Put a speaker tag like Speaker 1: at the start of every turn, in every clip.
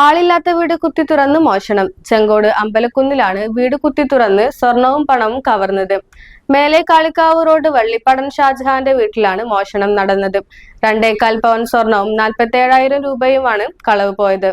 Speaker 1: ആളില്ലാത്ത വീട് കുത്തി തുറന്ന് മോഷണം. ചെങ്കോട് അമ്പലക്കുന്നിലാണ് വീട് കുത്തി തുറന്ന് സ്വർണവും പണവും കവർന്നത്. മേലെ കാളിക്കാവ് റോഡ് വള്ളിപ്പടം ഷാജഹാന്റെ വീട്ടിലാണ് മോഷണം നടന്നത്. രണ്ടേകാൽ പവൻ സ്വർണവും നാൽപ്പത്തി ഏഴായിരം രൂപയുമാണ് കളവ് പോയത്.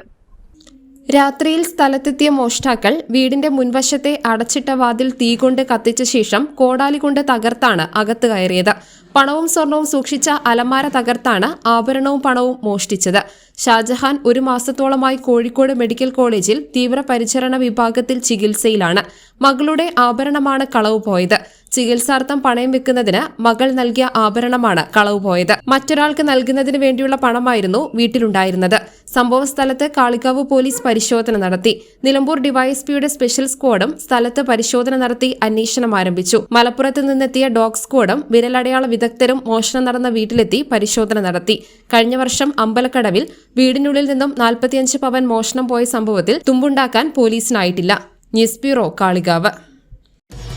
Speaker 2: രാത്രിയിൽ സ്ഥലത്തെത്തിയ മോഷ്ടാക്കൾ വീടിന്റെ മുൻവശത്തെ അടച്ചിട്ട വാതിൽ തീ കൊണ്ട് കത്തിച്ച ശേഷം കോടാലി കൊണ്ട് തകർത്താണ് അകത്ത് കയറിയത്. പണവും സ്വർണവും സൂക്ഷിച്ച അലമാര തകർത്താണ് ആഭരണവും പണവും മോഷ്ടിച്ചത്. ഷാജഹാൻ ഒരു മാസത്തോളമായി കോഴിക്കോട് മെഡിക്കൽ കോളേജിൽ തീവ്രപരിചരണ വിഭാഗത്തിൽ ചികിത്സയിലാണ്. മകളുടെ ആഭരണമാണ് കളവ് പോയത്. ചികിത്സാർത്ഥം പണയം വെക്കുന്നതിന് മകൾ നൽകിയ ആഭരണമാണ് കളവ് പോയത്. മറ്റൊരാൾക്ക് നൽകുന്നതിന് വേണ്ടിയുള്ള പണമായിരുന്നു വീട്ടിലുണ്ടായിരുന്നത്. സംഭവ സ്ഥലത്ത് കാളിക്കാവ് പോലീസ് പരിശോധന നടത്തി. നിലമ്പൂർ ഡിവൈഎസ്പിയുടെ സ്പെഷ്യൽ സ്ക്വാഡും സ്ഥലത്ത് പരിശോധന നടത്തി അന്വേഷണം ആരംഭിച്ചു. മലപ്പുറത്ത് നിന്നെത്തിയ ഡോഗ് സ്ക്വാഡും വിരലടയാള വിദഗ്ധരും മോഷണം നടന്ന വീട്ടിലെത്തി പരിശോധന നടത്തി. കഴിഞ്ഞ വർഷം അമ്പലക്കടവിൽ വീടിനുള്ളിൽ നിന്നും നാൽപ്പത്തിയഞ്ച് പവൻ മോഷണം പോയ സംഭവത്തിൽ തുമ്പുണ്ടാക്കാൻ പോലീസിനായിട്ടില്ല. News bureau Kalikavu.